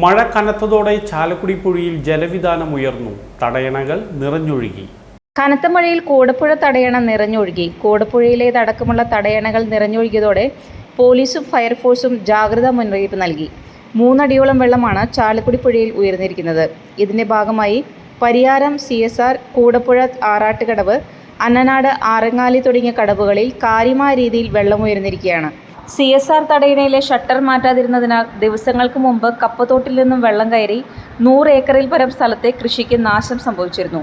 മഴ കനത്തതോടെ ചാലക്കുടി പുഴയിൽ ജലവിധാനം ഉയർന്നു. തടയണകൾ നിറഞ്ഞൊഴുകി. കനത്ത മഴയിൽ കൂടപ്പുഴ തടയണ നിറഞ്ഞൊഴുകി. കൂടപ്പുഴയിലേതടക്കമുള്ള തടയണകൾ നിറഞ്ഞൊഴുകിയതോടെ പോലീസും ഫയർഫോഴ്സും ജാഗ്രതാ മുന്നറിയിപ്പ് നൽകി. മൂന്നടിയോളം വെള്ളമാണ് ചാലക്കുടി പുഴയിൽ ഉയർന്നിരിക്കുന്നത്. ഇതിന്റെ ഭാഗമായി Pariyaram C S R Koodappuzha Arattukadavu Annanad Arangali തുടങ്ങിയ കടവുകളിൽ കാര്യമായ രീതിയിൽ വെള്ളമുയർന്നിരിക്കുകയാണ് സി എസ് ആർ തടയണയിലെ ഷട്ടർ മാറ്റാതിരുന്നതിനാൽ ദിവസങ്ങൾക്ക് മുമ്പ് കപ്പത്തോട്ടിൽ നിന്നും വെള്ളം കയറി നൂറ് ഏക്കറിൽ പരം സ്ഥലത്തെ കൃഷിക്ക് നാശം സംഭവിച്ചിരുന്നു.